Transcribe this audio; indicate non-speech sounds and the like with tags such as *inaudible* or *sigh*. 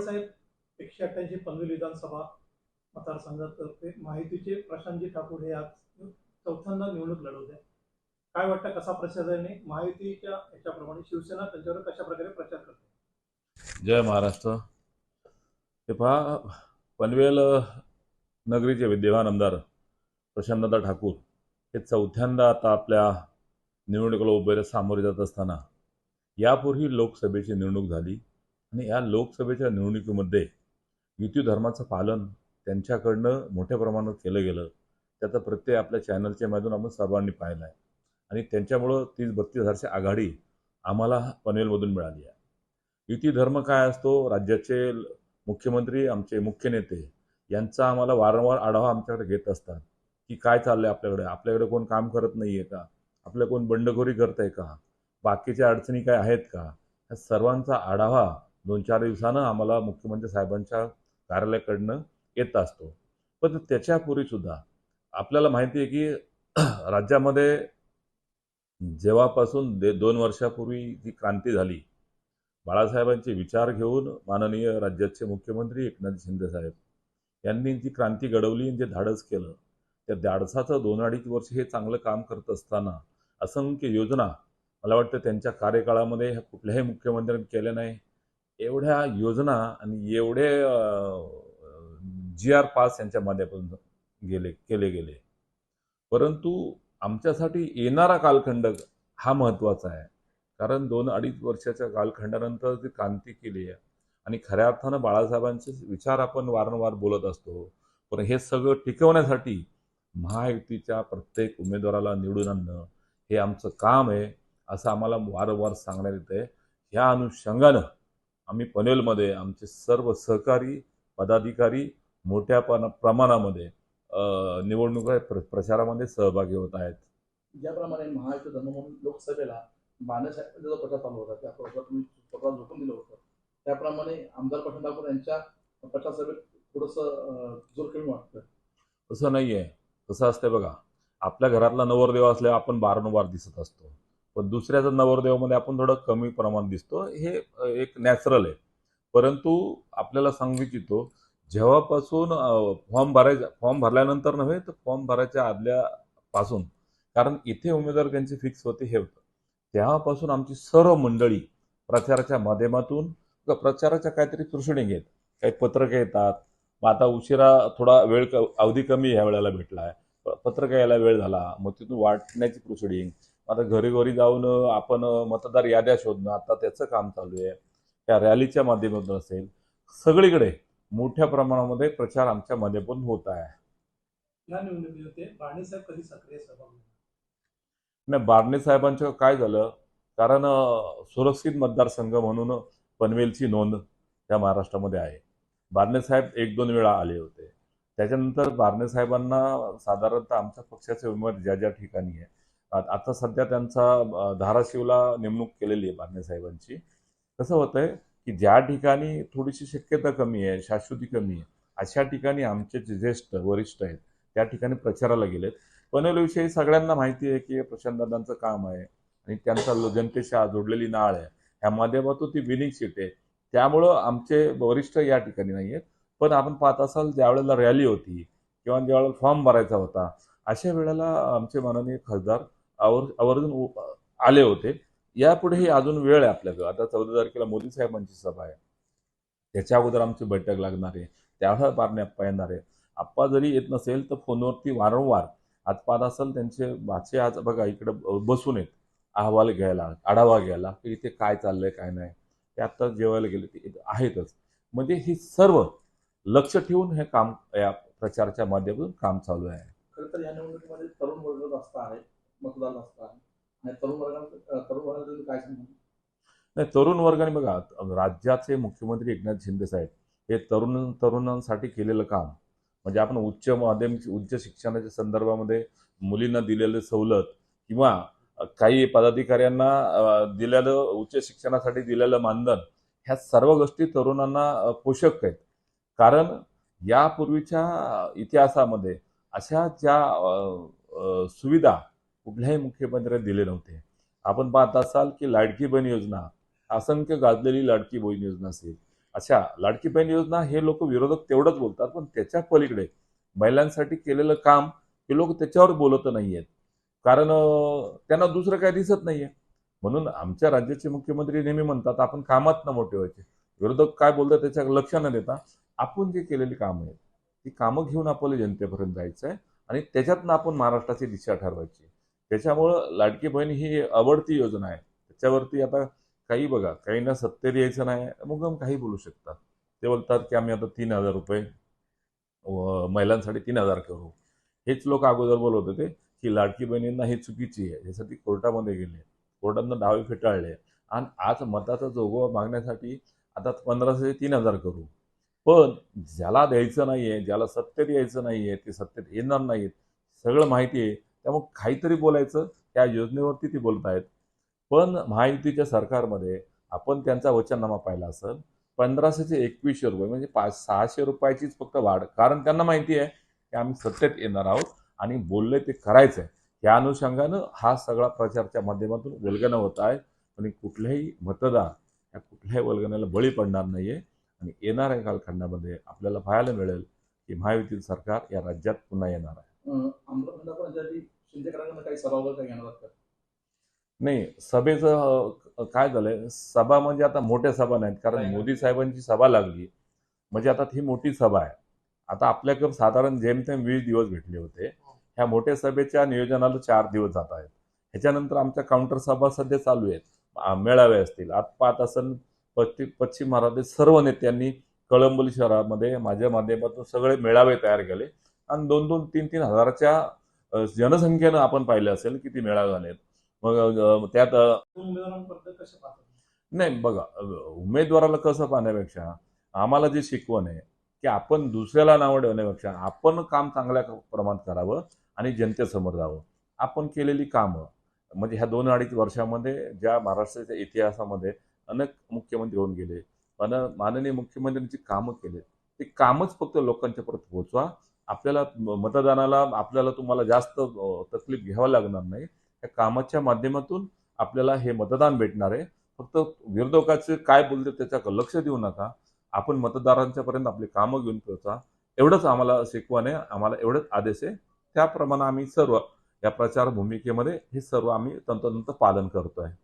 साहेब एकशे अठ्ठ्याऐंशी पनवेल विधानसभा मतदारसंघातर्फे माहितीचे प्रशांतजी ठाकूर हे आज चौथ्यांदा निवडणूक लढवत आहे काय वाटतं कसा प्रचार आहे माहितीच्या याच्याप्रमाणे शिवसेना त्यांच्यावर कशा प्रकारे प्रचार करते? जय महाराष्ट्र. हे पहा पनवेल नगरीचे विद्यमान आमदार प्रशांतदा ठाकूर हे चौथ्यांदा आता आपल्या निवडणुकीला उभे सामोरे जात असताना यापूर्वी लोकसभेची निवडणूक झाली. आणि या लोकसभेच्या निवडणुकीमध्ये युती धर्माचं पालन त्यांच्याकडनं मोठ्या प्रमाणात केलं गेलं. त्याचा प्रत्यय आपल्या चॅनलच्या माध्यमातून आपण सर्वांनी पाहिला आहे आणि त्यांच्यामुळं तीस बत्तीस हजारची आघाडी आम्हाला पनवेलमधून मिळाली आहे. युती धर्म काय असतो? राज्याचे मुख्यमंत्री आमचे मुख्य नेते यांचा आम्हाला वारंवार आढावा आमच्याकडे घेत असतात की काय चाललं आहे आपल्याकडे? आपल्याकडे कोण काम करत नाही आहे का? आपल्या कोण बंडखोरी करत आहे का? बाकीच्या अडचणी काय आहेत का? ह्या सर्वांचा आढावा दोन चार दिवसानं आम्हाला मुख्यमंत्री साहेबांच्या कार्यालयाकडनं येत असतो. पण त्याच्यापूर्वी सुद्धा आपल्याला माहिती आहे की *clears throat* राज्यामध्ये जेव्हापासून दे दोन वर्षापूर्वी जी क्रांती झाली बाळासाहेबांचे विचार घेऊन माननीय राज्याचे मुख्यमंत्री एकनाथ शिंदे साहेब यांनी जी क्रांती घडवली आणि जे धाडस केलं त्या धाडसाचं दोन अडीच वर्ष हे चांगलं काम करत असताना असंख्य योजना मला वाटतं त्यांच्या कार्यकाळामध्ये ह्या कुठल्याही मुख्यमंत्र्यांनी केल्या नाही. एवढ्या योजना आणि एवढे जी आर पास यांच्या माध्यमातून गेले केले गेले. परंतु आमच्यासाठी येणारा कालखंड हा महत्त्वाचा आहे. कारण दोन अडीच वर्षाच्या कालखंडानंतर जी क्रांती केली आहे आणि खऱ्या अर्थानं बाळासाहेबांचे विचार आपण वारंवार बोलत असतो. पण हे सगळं टिकवण्यासाठी महायुतीच्या प्रत्येक उमेदवाराला निवडून आणणं हे आमचं काम आहे असं आम्हाला वारंवार सांगण्यात येतं आहे ह्या अनुषंगानं आम्ही पनवेलमध्ये आमचे सर्व सहकारी पदाधिकारी मोठ्या प्रमाणामध्ये निवडणुका प्र प्रचारामध्ये सहभागी होत आहेत. ज्याप्रमाणे महायुती धर्म म्हणून लोकसभेला बाणसाहेबांचा जो प्रचार चालू होता त्या प्रचार तुम्ही स्वतः झोपून दिलं होतं. त्याप्रमाणे आमदार प्रशांत ठाकूर यांच्या प्रचार सभेत थोडंसं जोर कमी वाटतं तसं नाही आहे कसं असते बघा. आपल्या घरातला नवरदेव असल्यावर आपण वारंवार दिसत असतो. पण दुसऱ्याचा नवरदेवामध्ये आपण थोडं कमी प्रमाण दिसतो हे एक नॅचरल आहे. परंतु आपल्याला सांगू इच्छितो जेव्हापासून फॉर्म भरायचा फॉर्म भरल्यानंतर नव्हे तर फॉर्म भरायच्या आदल्यापासून कारण इथे उमेदवार त्यांचे फिक्स होते हे होतं. तेव्हापासून आमची सर्व मंडळी प्रचाराच्या माध्यमातून प्रचाराच्या काहीतरी प्रोसिडिंग आहेत काही पत्रकं येतात. मग आता उशिरा थोडा वेळ क- अवधी कमी ह्या वेळेला भेटला आहे पत्रक यायला वेळ झाला. मग तिथून वाटण्याची प्रोसिडिंग आता घरी घरी जाऊन आपण मतदार याद्या शोधणं आता त्याचं काम चालू आहे. त्या रॅलीच्या माध्यमातून असेल. सगळीकडे मोठ्या प्रमाणामध्ये प्रचार आमच्या माध्यमातून होत आहे? नाही बारणे साहेबांचं काय झालं? कारण सुरक्षित मतदारसंघ म्हणून पनवेलची नोंद त्या महाराष्ट्रामध्ये आहे. बारणे साहेब एक दोन वेळा आले होते. त्याच्यानंतर बारणे साहेबांना साधारणतः आमच्या पक्षाचे उमेदवार ज्या ज्या ठिकाणी आहे आता सध्या त्यांचा धाराशिवला नेमणूक केलेली आहे बारणे साहेबांची. कसं होतंय की ज्या ठिकाणी थोडीशी शक्यता कमी आहे शाश्वती कमी आहे अशा ठिकाणी आमचे जे ज्येष्ठ वरिष्ठ आहेत त्या ठिकाणी प्रचाराला गेलेत. पनवेलविषयी सगळ्यांना माहिती आहे की प्रशांतदादांचं काम आहे आणि त्यांचा जनतेशी जोडलेली नाळ आहे. ह्या माध्यमातून ती विनिंग सीट आहे. त्यामुळं आमचे वरिष्ठ या ठिकाणी नाही आहेत. पण आपण पाहत असाल ज्यावेळेला रॅली होती किंवा ज्यावेळेला फॉर्म भरायचा होता अशा वेळेला आमचे माननीय खासदार आवर आवर्जून आले होते. यापुढेही अजून वेळ आहे आपल्याकडं. आता चौदा तारखेला मोदी साहेबांची सभा आहे. त्याच्या अगोदर आमची बैठक लागणार आहे. त्यावेळेला बारणे आप्पा येणार आहे. आप्पा जरी येत नसेल तर फोनवरती वारंवार आज पार असेल त्यांचे भाचे आज बघा इकडे बसून आहेत. अहवाल घ्यायला आढावा घ्यायला की इथे काय चाललंय काय नाही. ते आत्ता जेवायला गेले ते आहेतच. म्हणजे हे सर्व लक्ष ठेवून हे काम या प्रचाराच्या माध्यमातून काम चालू आहे. खरं तर या निवडणुकीमध्ये तरुण वर्ग जास्त आहे. मतदार आणि तरुण तरुण वर्गाला तुम्ही काय सांगणार? नाही तरुण वर्गाने बघा राज्याचे मुख्यमंत्री एकनाथ शिंदे साहेब हे तरुण तरुणांसाठी केलेलं काम. म्हणजे आपण उच्च माध्यमिक उच्च शिक्षणाच्या संदर्भामध्ये मुलींना दिलेलं सवलत किंवा काही पदाधिकाऱ्यांना दिलेलं उच्च शिक्षणासाठी दिलेलं मानधन ह्या सर्व गोष्टी तरुणांना पोषक आहेत. कारण यापूर्वीच्या इतिहासामध्ये अशा ज्या सुविधा कुठल्याही मुख्यमंत्र्यांनी दिले नव्हते. आपण पाहत असाल की लाडकी बहीण योजना असंख्य गाजलेली लाडकी बहीण योजना असेल. अशा लाडकी बहीण योजना हे लोक विरोधक तेवढंच बोलतात पण त्याच्या पलीकडे महिलांसाठी केलेलं काम हे लोक त्याच्यावर बोलत नाही आहेत कारण त्यांना दुसरं काय दिसत नाही आहे म्हणून आमच्या राज्याचे मुख्यमंत्री नेहमी म्हणतात आपण कामात न मोठे व्हायचे. विरोधक काय बोलतात त्याच्या लक्ष न देता आपण जे केलेली कामं आहेत ती कामं घेऊन आपल्याला जनतेपर्यंत जायचं आहे आणि त्याच्यातनं आपण महाराष्ट्राची दिशा ठरवायची. त्याच्यामुळं लाडकी बहीण ही आवडती योजना आहे. त्याच्यावरती आता काही बघा काहींना सत्तेत यायचं नाही मग काही बोलू शकतात ते बोलतात की आम्ही आता तीन हजार रुपये महिलांसाठी तीन हजार करू. हेच लोक अगोदर बोलत होते की लाडकी बहिणींना ही चुकीची आहे. यासाठी कोर्टामध्ये गेले. कोर्टानं डावे फेटाळले. आणि आज मताचा जोगवा मागण्यासाठी आता पंधराशे तीन हजार करू. पण ज्याला द्यायचं नाही आहे ज्याला सत्तेत यायचं आहे ते सत्तेत येणार नाहीत सगळं माहिती आहे. त्यामुळे काहीतरी बोलायचं त्या योजनेवरती ती बोलत आहेत. पण महायुतीच्या सरकारमध्ये आपण त्यांचा वचननामा पाहिला असेल पंधराशेचे एकवीसशे रुपये म्हणजे पाच सहाशे रुपयाचीच फक्त वाढ. कारण त्यांना माहिती आहे की आम्ही सत्तेत येणार आहोत आणि बोलले ते करायचं आहे. या अनुषंगानं हा सगळा प्रचारच्या माध्यमातून वल्गना होत आहे आणि कुठल्याही मतदार या कुठल्याही वल्गण्याला बळी पडणार नाहीये. आणि येणाऱ्या कालखंडामध्ये आपल्याला पाहायला मिळेल की महायुतीचं सरकार या राज्यात पुन्हा येणार आहे. काही सभा वगैरे घेणार आहात का? नाही सभेचं काय झालंय सभा म्हणजे आता मोठ्या सभा नाहीत कारण. मोदी साहेबांची सभा लागली. म्हणजे आता ही मोठी सभा आहे. आता आपल्याकडे साधारण जेमतेम वीस दिवस भेटले होते. ह्या मोठ्या सभेच्या नियोजनाला चार दिवस जात आहेत. ह्याच्यानंतर आमच्या काउंटर सभा सध्या चालू आहेत. मेळावे असतील. आज पाहत असन पश्चिम पश्चिम महाराष्ट्रातील सर्व नेत्यांनी कळंबोली शहरामध्ये माझ्या माध्यमातून सगळे मेळावे तयार केले. आणि दोन दोन तीन तीन हजाराच्या जनसंख्येनं आपण पाहिलं असेल किती मेळावे झालेत. मग त्यात नाही बघा उमेदवाराला कसं पाहण्यापेक्षा आम्हाला जी शिकवण आहे की आपण दुसऱ्याला नावं ठेवण्यापेक्षा आपण काम चांगल्या प्रमाणात करावं आणि जनतेसमोर जावं. आपण केलेली कामं म्हणजे ह्या दोन अडीच वर्षामध्ये ज्या महाराष्ट्राच्या इतिहासामध्ये अनेक मुख्यमंत्री होऊन गेले पण माननीय मुख्यमंत्र्यांची कामं केले ते कामच फक्त लोकांच्या परत पोहोचवा आपल्याला मतदानाला आपल्याला तुम्हाला जास्त तकलीफ घ्यावं लागणार नाही. या कामाच्या माध्यमातून आपल्याला हे मतदान भेटणार आहे. फक्त विरोधकाचे काय बोलते त्याच्याकडे लक्ष देऊ नका. आपण मतदारांच्या पर्यंत आपली कामं घेऊन पोहोचा. एवढंच आम्हाला शिकवण आहे आम्हाला एवढंच आदेश आहे. त्याप्रमाणे आम्ही सर्व या प्रचार भूमिकेमध्ये हे सर्व आम्ही तंतोतंत पालन करतो आहे